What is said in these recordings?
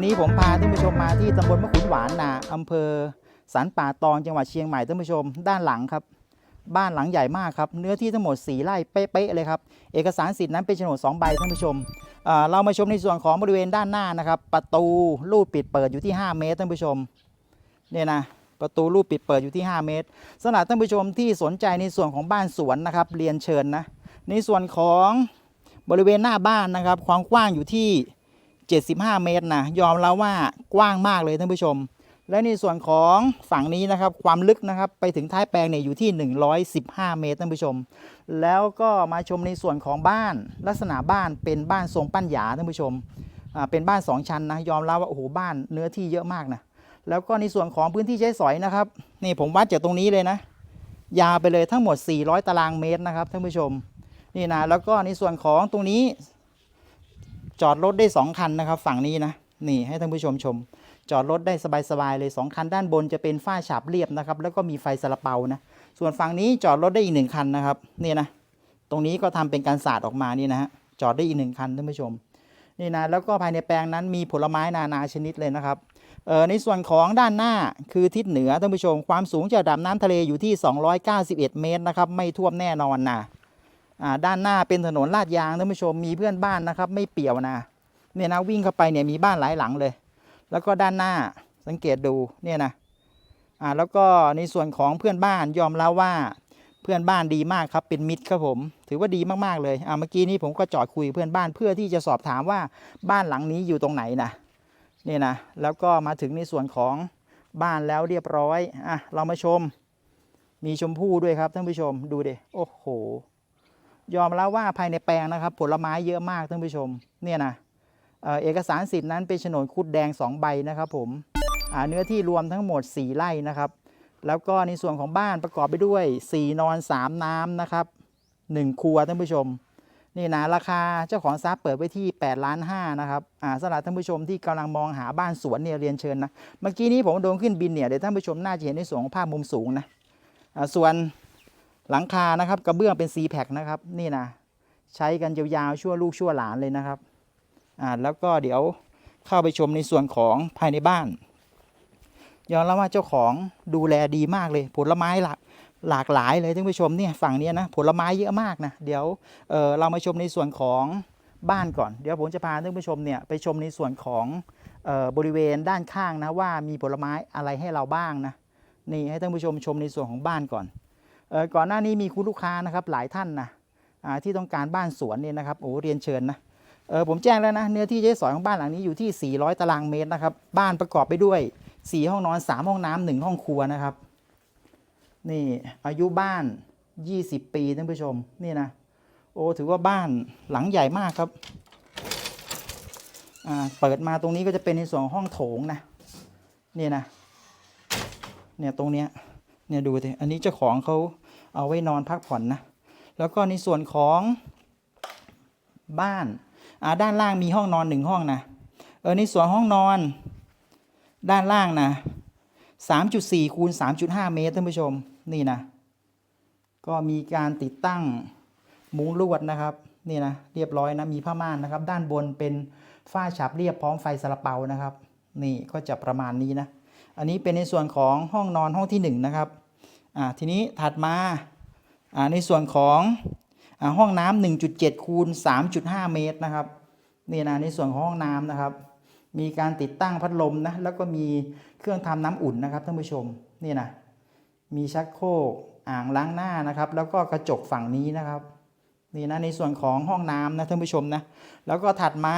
วันนี้ผมพาท่านผู้ชมมาที่ตำบลมะขุนหวานนาอำเภอสันป่าตองจังหวัดเชียงใหม่ท่านผู้ชม ด้านหลังครับ บ้านหลังใหญ่มากครับ เนื้อที่ทั้งหมด4ไร่เป๊ะๆเลยครับ เอกสารสิทธิ์นั้นเป็นโฉนด2ใบท่านผู้ชมอ่าเรามาชมในส่วนของบริเวณด้านหน้านะครับ ประตูลูดปิดเปิดอยู่ที่ 5 เมตรท่านผู้ชม เนี่ยนะประตูลูดปิดเปิดอยู่ที่ 5 เมตรสำหรับท่านผู้ชมที่สนใจในส่วนของบ้านสวนนะครับ เรียนเชิญนะ ในส่วนของบริเวณหน้าบ้านนะครับ ความกว้างอยู่ที่ 75 เมตรนะยอมแล้วว่ากว้างมากเลยท่านผู้ชม และในส่วนของฝั่งนี้นะครับความลึกนะครับไปถึงท้ายแปลงเนี่ยอยู่ที่ 115 เมตรท่านผู้ชม แล้วก็มาชมในส่วนของบ้านลักษณะบ้านเป็นบ้านทรงปั้นหยาท่านผู้ชมเป็นบ้าน 2 ชั้นนะยอมรับว่าโอ้โหบ้านเนื้อที่เยอะมากนะแล้วก็ในส่วนของพื้นที่ใช้สอยนะครับนี่ผมวัดจากตรงนี้เลยนะ ยาวไปเลยทั้งหมด 400 ตารางเมตรนะครับท่านผู้ชมนี่นะแล้วก็ในส่วนของตรงนี้ จอดรถได้ 2 คันนะครับ ฝั่งนี้นะนี่ให้ท่านผู้ชมชม จอดรถได้สบายๆเลย 2 คันด้านบนจะเป็นฝ้าฉาบเรียบนะครับ แล้วก็มีไฟสลับเปานะส่วนฝั่งนี้จอดรถได้อีกหนึ่งคันนะครับนี่นะตรงนี้ก็ทำเป็นการสาดออกมานี่นะฮะจอดได้อีกหนึ่งคันท่านผู้ชมนี่นะแล้วก็ภายในแปลงนั้นมีผลไม้นานาชนิดเลยนะครับเอ่อในส่วนของด้านหน้าคือทิศเหนือท่านผู้ชม ความสูงจากระดับน้ำทะเลอยู่ที่ 291 เมตรนะครับไม่ท่วมแน่นอนนะ ด้านหน้าเป็นถนนลาดยางท่านผู้ชมมีเพื่อนบ้านนะครับ ไม่เปี่ยวนะเนี่ยนะวิ่งเข้าไปเนี่ยมีบ้านหลายหลังเลย แล้วก็ด้านหน้าสังเกตดูเนี่ยนะอ่าแล้วก็ในส่วนของเพื่อนบ้านยอมรับว่าเพื่อนบ้านดีมากครับเป็นมิตรครับผม ถือว่าดีมากๆเลยอ่าเมื่อกี้นี้ผมก็จอดคุยเพื่อนบ้านเพื่อที่จะสอบถามว่าบ้านหลังนี้อยู่ตรงไหนนะเนี่ยนะแล้วก็มาถึงในส่วนของบ้านแล้วเรียบร้อยอะเรามาชม มีชมพู่ด้วยครับท่านผู้ชมดูดิโอ้โห ยอมแล้วว่าภายในแปลงนะครับ ผลไม้เยอะมากท่านผู้ชม เนี่ยนะเอกสารสิทธิ์นั้นเป็นโฉนดคุดแดง 2 ใบนะครับผมเนื้อที่รวมทั้งหมด 4 ไร่นะครับ แล้วก็ในส่วนของบ้านประกอบไปด้วย 4 นอน 3 น้ำนะครับ 1 ครัวท่านผู้ชม นี่นะราคาเจ้าของทรัพย์เปิดไว้ที่8ล้าน5นะครับอ่าสำหรับท่านผู้ชมที่กำลังมองหาบ้านสวนเนี่ยเรียนเชิญนะ เมื่อกี้นี้ผมโดนขึ้นบินเนี่ยเดี๋ยวท่านผู้ชมน่าจะเห็นในส่วนของภาพมุมสูงนะอ่าส่วน หลังคานะครับกระเบื้องเป็น c p a c นะครับนี่นะใช้กันยาวๆชั่วลูกชั่วหลานเลยนะครับอ่าแล้วก็เดี๋ยวเข้าไปชมในส่วนของภายในบ้านยอมรับว่าเจ้าของดูแลดีมากเลย ผลไม้หลากหลากหลายเลยท่านผู้ชมเนี่ยฝั่งนี้นะผลไม้เยอะมากนะเดี๋ยวเออเรามาชมในส่วนของบ้านก่อน เดี๋ยวผมจะพาท่านผู้ชมเนี่ยไปชมในส่วนของเออบริเวณด้านข้างนะว่ามีผลไม้อะไรให้เราบ้างนะนี่ให้ท่านผู้ชมชมในส่วนของบ้านก่อน ก่อนหน้านี้มีคุณลูกค้านะครับหลายท่านนะที่ต้องการบ้านสวนเนี่ยนะครับโอ้เรียนเชิญนะผมแจ้งแล้วนะเนื้อที่ใช้สอยของบ้านหลังนี้อยู่ที่ 400 ตารางเมตรนะครับบ้านประกอบไปด้วย 4 ห้องนอน 3 ห้องน้ำหนึ่งห้องครัวนะครับนี่อายุบ้าน 20 ปีท่านผู้ชมนี่นะโอ้ถือว่าบ้านหลังใหญ่มากครับเปิดมาตรงนี้ก็จะเป็นในส่วนห้องโถงนะนี่นะเนี่ยตรงเนี้ย เนี่ยดูสิอันนี้เจ้าของเขาเอาไว้นอนพักผ่อนนะ แล้วก็ในส่วนของบ้านอ่าด้านล่างมีห้องนอนหนึ่งห้องนะ เออในส่วนห้องนอน ด้านล่างนะ3.4คูณ3.5 เมตรท่านผู้ชมนี่นะ ก็มีการติดตั้งมุ้งลวดนะครับนี่นะเรียบร้อยนะมีผ้าม่านนะครับ ด้านบนเป็นฝ้าฉาบเรียบพร้อมไฟสลับเปานะครับ นี่ก็จะประมาณนี้นะ อันนี้เป็นในส่วนของห้องนอนห้องที่1นงนะครับ ทีนี้ถัดมาในส่วนของอห้องน้ำ1.7 คูณ 3.5 เมตรนะครับนี่นะในส่วนของห้องน้ำนะครับ มีการติดตั้งพัดลมนะแล้วก็มีเครื่องทำน้ำอุ่นนะครับท่านผู้ชมนี่นะมีชักโครกอ่างล้างหน้านะครับ แล้วก็กระจกฝั่งนี้นะครับนี่นะในส่วนของห้องน้ำนะท่านผู้ชมนะแล้วก็ถัดมา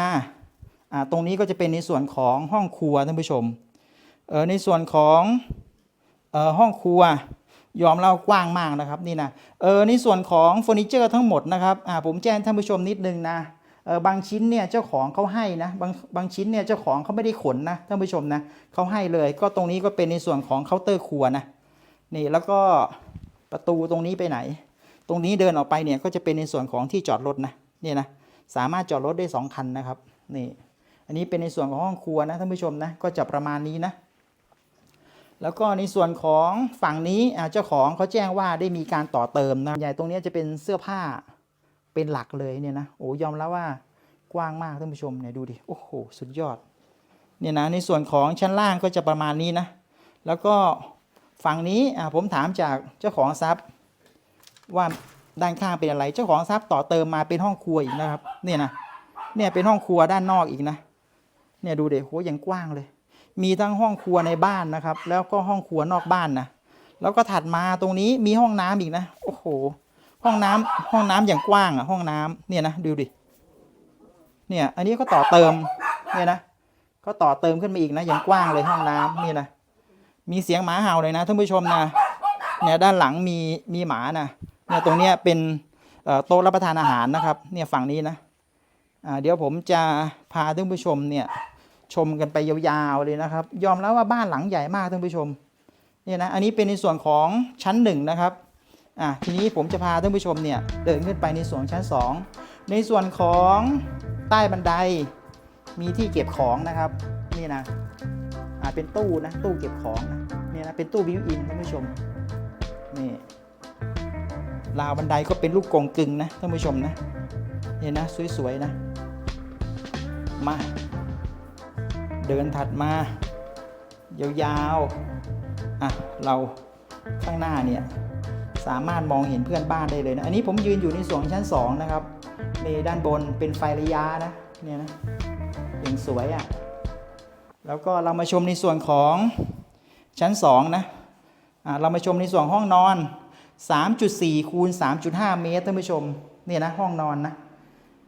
ตรงนี้ก็จะเป็นในส่วนของห้องครัวท่านผู้ชมในส่วนของออห้องครัว ยอมเล่ากว้างมากนะครับนี่นะเออในส่วนของเฟอร์นิเจอร์ทั้งหมดนะครับอ่าผมแจ้งท่านผู้ชมนิดนึงนะเออบางชิ้นเนี่ยเจ้าของเขาให้นะบางบางชิ้นเนี่ยเจ้าของเขาไม่ได้ขนนะท่านผู้ชมนะเขาให้เลย ก็ตรงนี้ก็เป็นในส่วนของเคาน์เตอร์ครัวนะนี่แล้วก็ประตูตรงนี้ไปไหน ตรงนี้เดินออกไปเนี่ยก็จะเป็นในส่วนของที่จอดรถนะเนี่ยนะสามารถจอดรถได้ 2 คันนะครับนี่อันนี้เป็นในส่วนของห้องครัวนะท่านผู้ชมนะก็จะประมาณนี้นะ แล้วก็ในส่วนของฝั่งนี้เจ้าของเขาแจ้งว่าได้มีการต่อเติมนะใหญ่ตรงนี้จะเป็นเสื้อผ้าเป็นหลักเลยเนี่ยนะโอ้ยอมแล้วว่ากว้างมากท่านผู้ชมเนี่ยดูดิโอ้โหสุดยอดเนี่ยนะในส่วนของชั้นล่างก็จะประมาณนี้นะ แล้วก็ฝั่งนี้ผมถามจากเจ้าของทรัพย์ว่าด้านข้างเป็นอะไร เจ้าของทรัพย์ต่อเติมมาเป็นห้องครัวอีกนะครับเนี่ยนะเนี่ยเป็นห้องครัวด้านนอกอีกนะเนี่ยดูเด็โหยังกว้างเลย มีทั้งห้องครัวในบ้านนะครับ แล้วก็ห้องครัวนอกบ้านนะแล้วก็ถัดมาตรงนี้มีห้องน้ำอีกนะโอ้โห ห้องน้ำห้องน้ำอย่างกว้างอะห้องน้ำเนี่ยนะดูดิเนี่ยอันนี้ก็ต่อเติมเนี่ยนะก็ต่อเติมขึ้นมาอีกนะอย่างกว้างเลยห้องน้ำนี่นะมีเสียงหมาเห่าเลยนะท่านผู้ชมนะเนี่ยด้านหลังมีมีหมานะเนี่ยตรงเนี้ยเป็นโต๊ะรับประทานอาหารนะครับ เนี่ยฝั่งนี้นะเดี๋ยวผมจะพาท่านผู้ชมเนี่ย ชมกันไปยาวๆเลยนะครับ ยอมแล้วว่าบ้านหลังใหญ่มากท่านผู้ชมเนี่ยนะอันนี้เป็นในส่วนของชั้นหนึ่งนะครับอะทีนี้ผมจะพาท่านผู้ชมเนี่ยเดินขึ้นไปในส่วนชั้นสองในส่วนของใต้บันไดมีที่เก็บของนะครับนี่นะอ่าเป็นตู้นะตู้เก็บของนะเนี่ยนะเป็นตู้บิวอินท่านผู้ชมนี่ราวบันไดก็เป็นลูกกงกึ่งนะท่านผู้ชมนะเนี่ยนะสวยๆนะมา เดินถัดมายาวๆอะเราข้างหน้าเนี่ยสามารถมองเห็นเพื่อนบ้านได้เลยนะ อันนี้ผมยืนอยู่ในส่วนชั้นสองนะครับในด้านบนเป็นไฟระยะนะเนี่ยนะอย่างสวยอะแล้วก็เรามาชมในส่วนของชั้น 2 นะอ่าเรามาชมในส่วนห้องนอน 3.4 คูณ 3.5 เมตรท่านผู้ชมเนี่ยนะห้องนอนนะ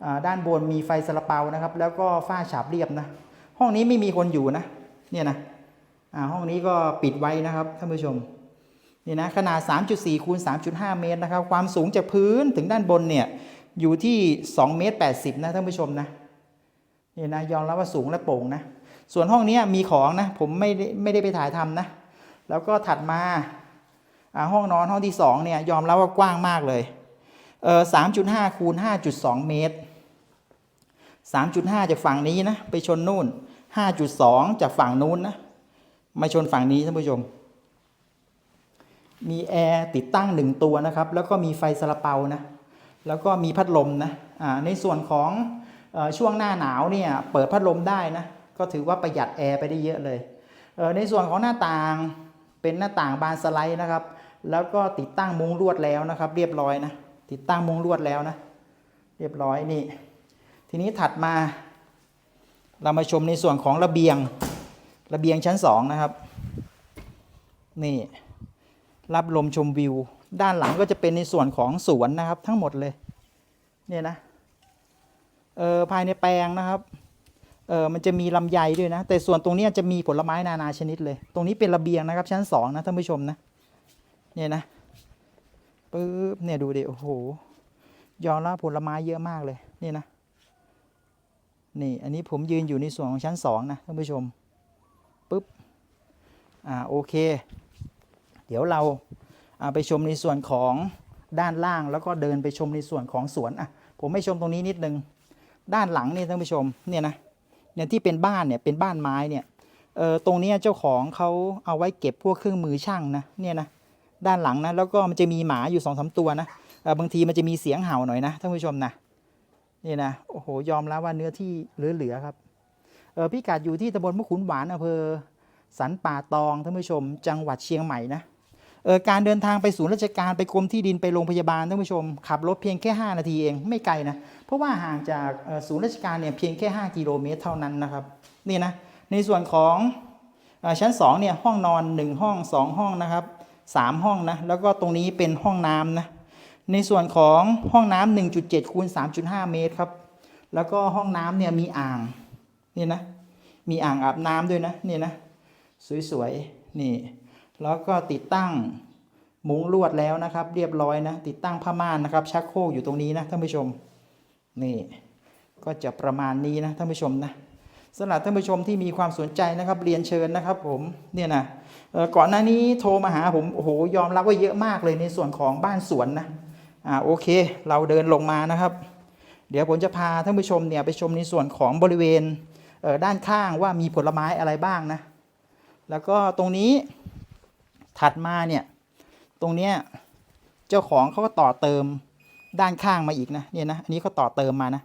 อ่าด้านบนมีไฟสลับเปานะครับ แล้วก็ฝ้าฉาบเรียบนะ ห้องนี้ไม่มีคนอยู่นะ เนี่ยนะอ่าห้องนี้ก็ปิดไว้นะครับท่านผู้ชมนี่นะขนาด 3.4คูณ3.5 เมตรนะครับ ความสูงจากพื้นถึงด้านบนเนี่ยอยู่ที่2เมตร80นะท่านผู้ชมนะนี่นะยอมรับว่าสูงและโปร่งนะ ส่วนห้องนี้มีของนะ ผมไม่ได้ไม่ได้ไปถ่ายทำนะ แล้วก็ถัดมาอ่าห้องนอนห้องที่สองเนี่ยยอมรับว่ากว้างมากเลยเออสามจุดห้าคูณห้าจุดสองเมตร สามจุดห้ากฝั่งนี้นะไปชนนู่นห้าจุดสองจากฝั่งนู้นนะมาชนฝั่งนี้ท่านผู้ชม มีแอร์ติดตั้งหนึ่งตัวนะครับ แล้วก็มีไฟสลับเปานะ แล้วก็มีพัดลมนะอ่าในส่วนของอช่วงหน้าหนาวเนี่ยเปิดพัดลมได้นะ ก็ถือว่าประหยัดแอร์ไปได้เยอะเลยเออในส่วนของหน้าต่างเป็นหน้าต่างบานสไลด์นะครับ แล้วก็ติดตั้งมุ้งลวดแล้วนะครับ เรียบร้อยนะ ติดตั้งมุ้งลวดแล้วนะ เรียบร้อยนี่ ทีนี้ถัดมา เรามาชมในส่วนของระเบียงระเบียงชั้นสองนะครับ นี่รับลมชมวิว ด้านหลังก็จะเป็นในส่วนของสวนนะครับ ทั้งหมดเลย เนี่ยนะเออภายในแปลงนะครับเออมันจะมีลำไยด้วยนะ แต่ส่วนตรงนี้จะมีผลไม้นานาชนิดเลย ตรงนี้เป็นระเบียงนะครับ ชั้นสองนะท่านผู้ชมนะเนี่ยนะปึ๊บเนี่ยดูดิโอ้โหยอมรับผลไม้เยอะมากเลย นี่นะ นี่อันนี้ผมยืนอยู่ในส่วนของชั้นสองนะท่านผู้ชมปึ๊บอ่าโอเค เดี๋ยวเราอ่าไปชมในส่วนของด้านล่างแล้วก็เดินไปชมในส่วนของสวนอะผมไม่ชมตรงนี้นิดนึง ด้านหลังนี่ท่านผู้ชมเนี่ยนะเนี่ยที่เป็นบ้านเนี่ยเป็นบ้านไม้เนี่ยเออตรงนี้เจ้าของเขาเอาไว้เก็บพวกเครื่องมือช่างนะเนี่ยนะด้านหลังนะแล้วก็มันจะมีหมาอยู่สองสามตัวนะเออบางทีมันจะมีเสียงเห่าหน่อยนะท่านผู้ชมนะ นี่นะโอ้โหยอมรับว่าเนื้อที่เหลือๆครับเออพี่กัดอยู่ที่ตำบลมะขุนหวานอำเภอสันป่าตองท่านผู้ชม จังหวัดเชียงใหม่นะเออการเดินทางไปศูนย์ราชการไปกรมที่ดินไปโรงพยาบาลท่านผู้ชม ขับรถเพียงแค่ 5 นาทีเองไม่ไกลนะ เพราะว่าห่างจากศูนย์ราชการเนี่ยเพียงแค่ 5 กิโลเมตรเท่านั้นนะครับนี่นะในส่วนของอชั้น2เนี่ยห้องนอน 1 ห้อง 2 ห้องนะครับ 3 ห้องนะแล้วก็ตรงนี้เป็นห้องน้ำนะ ในส่วนของห้องน้ำ1.7คูณ3.5 เมตรครับ แล้วก็ห้องน้ำเนี่ยมีอ่างนี่นะ มีอ่างอาบน้ำด้วยนะนี่นะ สวยๆนี่ แล้วก็ติดตั้งมุ้งลวดแล้วนะครับ เรียบร้อยนะ ติดตั้งผ้าม่านนะครับชักโครกอยู่ตรงนี้นะท่านผู้ชมนี่ก็จะประมาณนี้นะท่านผู้ชมนะสำหรับท่านผู้ชมที่มีความสนใจนะครับเรียนเชิญนะครับผมเนี่ยนะก่อนหน้านี้โทรมาหาผมโอ้โหยอมรับว่าเยอะมากเลยในส่วนของบ้านสวนนะ อ่าโอเค เราเดินลงมานะครับ เดี๋ยวผมจะพาท่านผู้ชมเนี่ยไปชมในส่วนของบริเวณเด้านข้างว่ามีผลไม้อะไรบ้างนะ แล้วก็ตรงนี้ถัดมาเนี่ยตรงเนี้ยเจ้าของเขาก็ต่อเติมด้านข้างมาอีกนะเนี่ยนะอันนี้เขาต่อเติมมานะ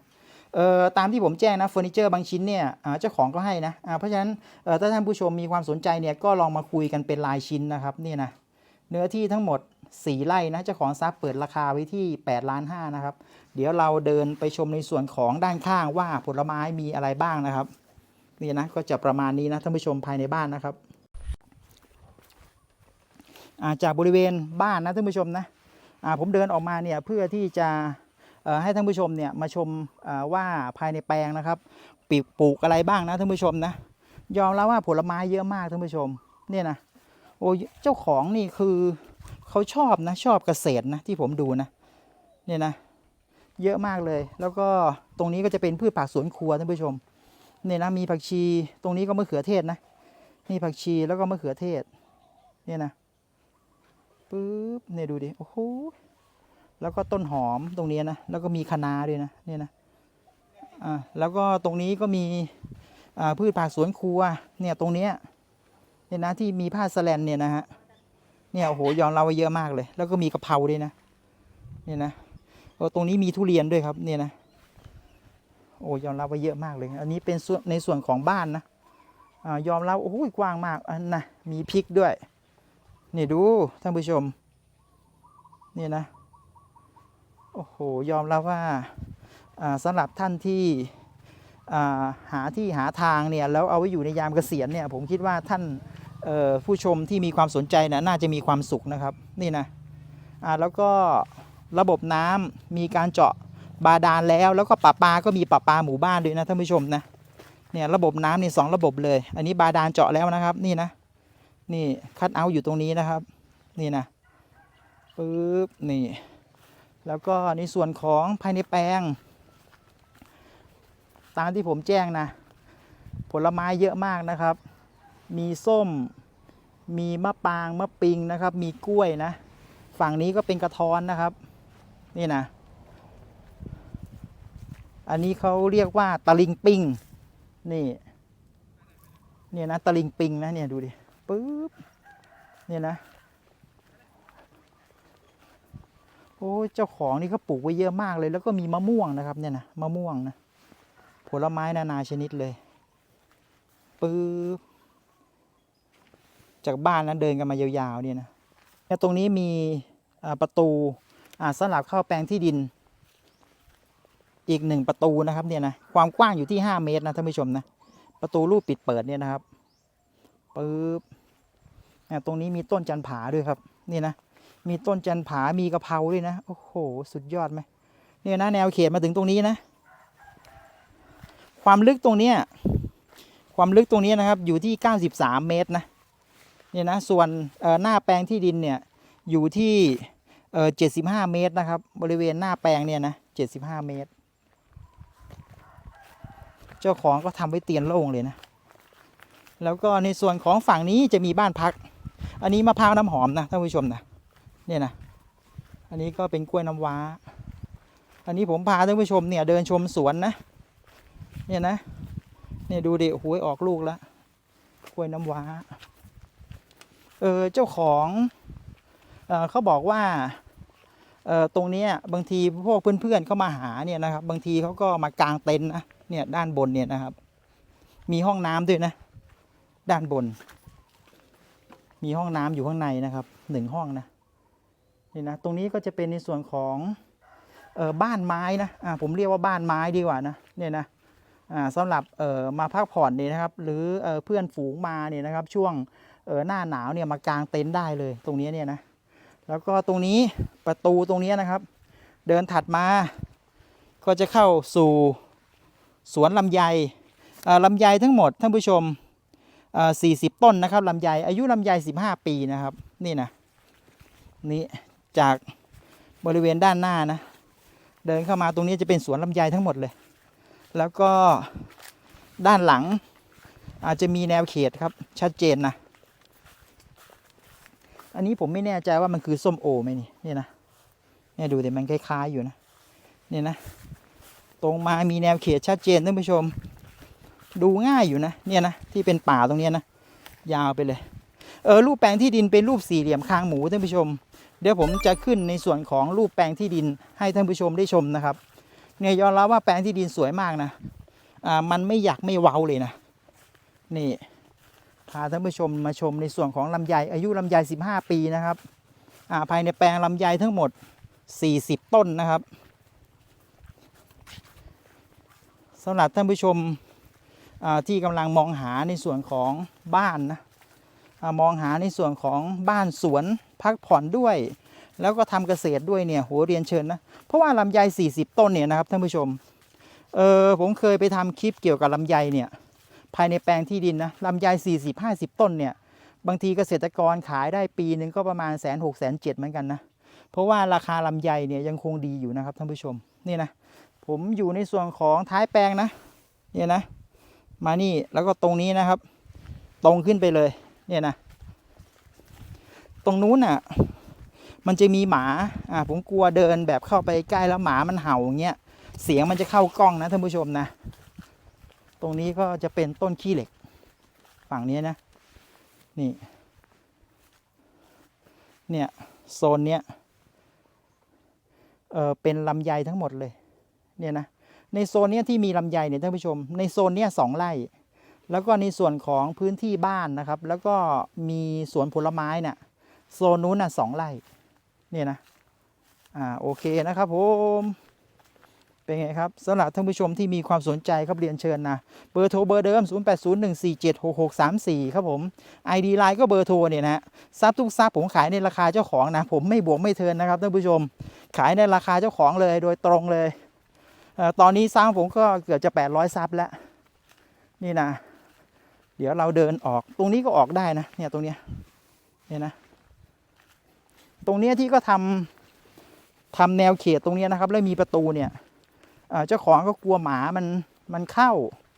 เอ่อตามที่ผมแจ้งนะเฟอร์นิเจอร์บางชิ้นเนี่ยเจ้าของก็ให้นะเพราะฉะนั้นถ้าท่านผู้ชมมีความสนใจเนี่ยก็ลองมาคุยกันเป็นรายชิ้นนะครับนี่นะเนื้อที่ทั้งหมด 4ไร่นะเจ้าของทรัพย์เปิดราคาไว้ที่8ล้าน5นะครับ เดี๋ยวเราเดินไปชมในส่วนของด้านข้างว่าผลไม้มีอะไรบ้างนะครับนี่นะก็จะประมาณนี้นะท่านผู้ชมภายในบ้านนะครับาจากบริเวณบ้านนะท่านผู้ชมนะผมเดินออกมาเนี่ยเพื่อที่จะให้ท่านผู้ชมเนี่ยมาชมว่าภายในแปลงนะครับปลูกปลูกอะไรบ้างนะท่านผู้ชมนะยอมแล้วว่าผลไม้เยอะมากท่านผู้ชมเนี่ยนะโอ้เจ้าของนี่คือ เขาชอบนะชอบเกษตรนะที่ผมดูนะเนี่ยนะเยอะมากเลย แล้วก็ตรงนี้ก็จะเป็นพืชผักสวนครัวท่านผู้ชมเนี่ยนะมีผักชีตรงนี้ก็มะเขือเทศนะมีผักชีแล้วก็มะเขือเทศเนี่ยนะปึ๊บเนี่ยดูดิโอ้โหแล้วก็ต้นหอมตรงนี้นะแล้วก็มีคะน้าด้วยนะเนี่ยนะอ่าแล้วก็ตรงนี้ก็มีอ่าพืชผักสวนครัวเนี่ยตรงเนี้ยเนี่ยนะที่มีผ้าสแลนเนี่ยนะฮะ เนี่ยโอ้โหยอมเราไว้เยอะมากเลย แล้วก็มีกะเพราด้วยนะเนี่ยนะเออตรงนี้มีทุเรียนด้วยครับเนี่ยนะโอ้ยอมรับไว้เยอะมากเลย อันนี้เป็นส่วนในส่วนของบ้านนะอยอมรับโอ้โหกว้างมากอันนะมีพริกด้วยนี่ดูท่านผู้ชมเนี่ยนะโอ้โหยอมรับว่าอ่าสำหรับท่านที่หาที่หาทางเนี่ยแล้วเอาไว้อยู่ในยามเกษียณเนี่ยผมคิดว่าท่าน ผู้ชมที่มีความสนใจนะน่าจะมีความสุขนะครับนี่นะอ่าแล้วก็ระบบน้ำมีการเจาะบาดาลแล้ว แล้วก็ประปาก็มีประปาหมู่บ้านด้วยนะท่านผู้ชมนะเนี่ยระบบน้ำนี่สองระบบเลย อันนี้บาดาลเจาะแล้วนะครับ นี่นะ นี่คัดเอาอยู่ตรงนี้นะครับ นี่นะปึ๊บนี่ แล้วก็ในส่วนของภายในแปลง ตามที่ผมแจ้งนะ ผลไม้เยอะมากนะครับ มีส้ม มีมะปางมะปิงนะครับ มีกล้วยนะ ฝั่งนี้ก็เป็นกระท้อนนะครับ นี่นะ อันนี้เขาเรียกว่าตะลิงปิง นี่ เนี่ยนะตะลิงปิงนะเนี่ยดูดิปึ๊บ เนี่ยนะ โอ้ยเจ้าของนี่เขาปลูกไว้เยอะมากเลย แล้วก็มีมะม่วงนะครับเนี่ยนะมะม่วงนะ ผลไม้นานาชนิดเลยปึ๊บ จากบ้านนั้นเดินกันมายาวๆเนี่ยนะเนี่ยตรงนี้มีประตูสำหรับเข้าแปลงที่ดิน อีกหนึ่งประตูนะครับเนี่ยนะความกว้างอยู่ที่ 5 เมตรนะท่านผู้ชมนะประตูรูปปิดเปิดเนี่ยนะครับปึ๊บตรงนี้มีต้นจันผาด้วยครับนี่นะมีต้นจันผามีกะเพราด้วยนะโอ้โหสุดยอดไหมเนี่ยนะแนวเขตมาถึงตรงนี้นะ ความลึกตรงเนี้ยความลึกตรงนี้นะครับอยู่ที่ 93 เมตรนะ เนี่ยนะส่วนหน้าแปลงที่ดินเนี่ยอยู่ที่เอ่อ75เมตรนะครับ บริเวณหน้าแปลงเนี่ยนะ75เมตร เจ้าของก็ทำไว้เตียนโล่งเลยนะ แล้วก็ในส่วนของฝั่งนี้จะมีบ้านพัก อันนี้มะพร้าวน้ำหอมนะท่านผู้ชมนะเนี่ยนะอันนี้ก็เป็นกล้วยน้ำว้า อันนี้ผมพาท่านผู้ชมเนี่ยเดินชมสวนนะ เนี่ยนะเนี่ยดูเดิโอ้โหออกลูกแล้วกล้วยน้ำว้า เออเจ้าของเออเขาบอกว่าเออตรงนี้บางทีพวกเพื่อนๆเขามาหาเนี่ยนะครับ บางทีเขาก็มากางเต็นท์นะเนี่ยด้านบนเนี่ยนะครับ มีห้องน้ำด้วยนะ ด้านบน มีห้องน้ำอยู่ข้างในนะครับหนึ่งห้องนะนี่นะตรงนี้ก็จะเป็นในส่วนของเออบ้านไม้นะอ่าผมเรียกว่าบ้านไม้ดีกว่านะเนี่ยนะอ่าสำหรับเออมาพักผ่อนเนี่ยนะครับ หรือเออเพื่อนฝูงมาเนี่ยนะครับ ช่วง เออหน้าหนาวเนี่ยมากางเต็นท์ได้เลยตรงนี้เนี่ยนะแล้วก็ตรงนี้ประตูตรงนี้นะครับ เดินถัดมาก็จะเข้าสู่สวนลำไยอ่าลำไยทั้งหมดท่านผู้ชมอ่า40 ต้นนะครับลำไยอายุลำไย 15 ปีนะครับ นี่นะนี่จากบริเวณด้านหน้านะ เดินเข้ามาตรงนี้จะเป็นสวนลำไยทั้งหมดเลย แล้วก็ด้านหลังอาจจะมีแนวเขตครับชัดเจนนะ อันนี้ผมไม่แน่ใจว่ามันคือส้มโอไหมนี่นี่นะเนี่ยดูแต่มันคล้ายๆอยู่นะเนี่ยนะ ตรงมามีแนวเขตชัดเจนท่านผู้ชม ดูง่ายอยู่นะเนี่ยนะที่เป็นป่าตรงเนี้ยนะยาวไปเลยเออรูปแปลงที่ดินเป็นรูปสี่เหลี่ยมคางหมูท่านผู้ชม เดี๋ยวผมจะขึ้นในส่วนของรูปแปลงที่ดินให้ท่านผู้ชมได้ชมนะครับเนี่ยยอมรับว่าแปลงที่ดินสวยมากนะอ่ามันไม่อยากไม่เว้าเลยนะนี่ พาท่านผู้ชมมาชมในส่วนของลำไยอายุลำไย 15 ปีนะครับาภายในแปลงลำไยทั้งหมด 40 ต้นนะครับสำหรับท่านผู้ชมที่กำลังมองหาในส่วนของบ้านนะอมองหาในส่วนของบ้านสวนพักผ่อนด้วย แล้วก็ทำเกษตรด้วยเนี่ยโหเรียนเชิญนะเพราะว่าลำไย 40 ต้นเนี่ยนะครับท่านผู้ชมเออผมเคยไปทำคลิปเกี่ยวกับลำไยเนี่ย ภายในแปลงที่ดินนะลำไย40 50 ต้นเนี่ย บางทีเกษตรกรขายได้ปีหนึ่งก็ประมาณแสนหกแสนเจ็ดเหมือนกันนะ เพราะว่าราคาลำไยเนี่ยยังคงดีอยู่นะครับท่านผู้ชมนี่นะผมอยู่ในส่วนของท้ายแปลงนะเนี่ยนะมานี่แล้วก็ตรงนี้นะครับ ตรงขึ้นไปเลยเนี่ยนะตรงนู้นน่ะมันจะมีหมาอ่าผมกลัวเดินแบบเข้าไปใกล้แล้วหมามันเห่าอย่างเงี้ยเสียงมันจะเข้ากล้องนะท่านผู้ชมนะ ตรงนี้ก็จะเป็นต้นขี้เหล็ก ฝั่งนี้นะ นี่ เนี่ย โซนเนี้ย เออเป็นลำไยทั้งหมดเลย เนี่ยนะ ในโซนเนี้ยที่มีลำไยเนี่ยท่านผู้ชม ในโซนเนี้ยสองไร่ แล้วก็ในส่วนของพื้นที่บ้านนะครับ แล้วก็มีสวนผลไม้น่ะ โซนนู้นน่ะสองไร่ เนี่ยนะ อ่า โอเคนะครับผม เป็นไงครับสำหรับท่านผู้ชมที่มีความสนใจครับเรียนเชิญนะ เบอร์โทรเบอร์เดิม 0801476634 ครับผม ID ไลน์ก็เบอร์โทรเนี่ยนะซับทุกซับผมขายในราคาเจ้าของนะ ผมไม่บวกไม่เทินนะครับท่านผู้ชม ขายในราคาเจ้าของเลยโดยตรงเลยเออตอนนี้ซับผมก็เกือบจะ 800ซับแล้ว นี่นะ เดี๋ยวเราเดินออกตรงนี้ก็ออกได้นะเนี่ยตรงเนี้ยเนี่ยนะ ตรงเนี้ยที่ก็ทำทำแนวเขตตรงเนี้ยนะครับ แล้วมีประตูเนี่ย เจ้าของก็กลัวหมามันมันเข้า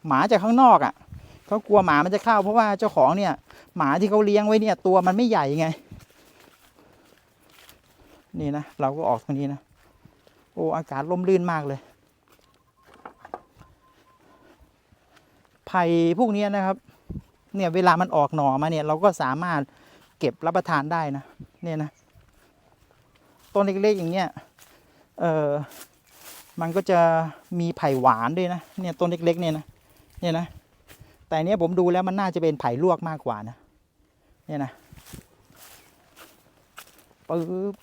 หมาจากข้างนอกอะ่ะเขากลัวหมามันจะเข้า เพราะว่าเจ้าของเนี่ย หมาที่เขาเลี้ยงไว้เนี่ย ตัวมันไม่ใหญ่ไง นี่นะเราก็ออกทางนี้นะโอ้อากาศร่มรื่นมากเลยไผ่พวกนี้นะครับ เนี่ยเวลามันออกหน่อมาเนี่ย เราก็สามารถเก็บรับประทานได้นะเนี่ยนะต้นเล็กๆอย่างเงี้ยเออ มันก็จะมีไผ่หวานด้วยนะเนี่ยต้นเล็กๆเนี่ยนะเนี่ยนะ แต่เนี้ยผมดูแล้วมันน่าจะเป็นไผ่ลวกมากกว่านะเนี่ยนะปึ๊บ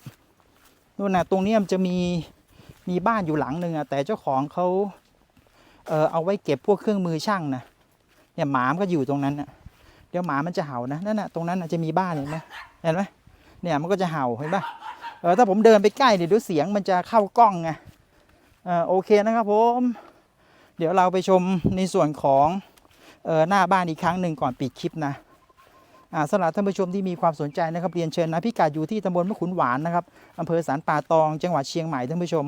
นู่นนะตรงเนี้ยมันจะมีมีบ้านอยู่หลังหนึ่งอะแต่เจ้าของเขาเออเอาไว้เก็บพวกเครื่องมือช่างนะเนี่ยหมามันก็อยู่ตรงนั้นนะเดี๋ยวหมามันจะเห่านะนั่นนะตรงนั้นนะจะมีบ้านเห็นไหมเห็นไหมเนี่ยมันก็จะเห่าเห็นปะเออถ้าผมเดินไปใกล้เดี๋ยวเสียงมันจะเข้ากล้องไง โอเคนะครับผม เดี๋ยวเราไปชมในส่วนของออหน้าบ้านอีกครั้งหนึ่งก่อนปิดคลิปนะอ่าสำหรับท่านผู้ชมที่มีความสนใจนะครับเรียนเชิญนะพิกัดอยู่ที่ตำบลมะขุนหวานนะครับอำเภอสารป่าตอง จังหวัดเชียงใหม่ท่านผู้ชม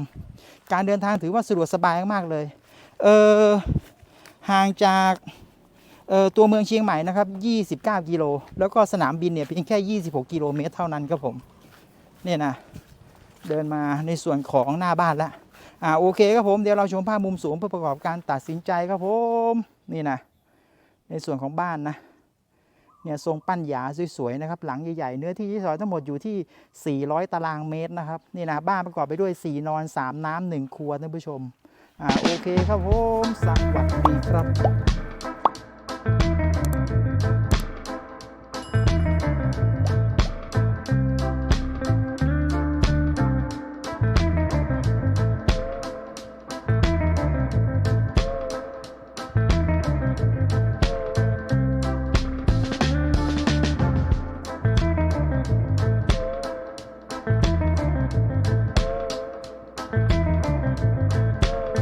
การเดินทางถือว่าสะดวกสบายมากเลยเออห่างจากตัวเมืองเชียงใหม่นะครับ 29 กิโล แล้วก็สนามบินเนี่ยเพียงแค่ 26 กิโลเมตรเท่านั้นครับผม เนี่ยนะ เดินมาในส่วนของหน้าบ้านแล้ว อ่าโอเคครับผมเดี๋ยวเราชมภาพมุมสูงเพื่อประกอบการตัดสินใจครับผมนี่นะในส่วนของบ้านนะเนี่ยทรงปั้นหยาสวยๆนะครับหลังใหญ่ๆเนื้อที่ที่ซอยทั้งหมดอยู่ที่ 400 ตารางเมตรนะครับนี่นะบ้านประกอบไปด้วย 4 นอน 3 น้ำ1ครัวท่านผู้ชมอ่าโอเคครับผมสวัสดีครับ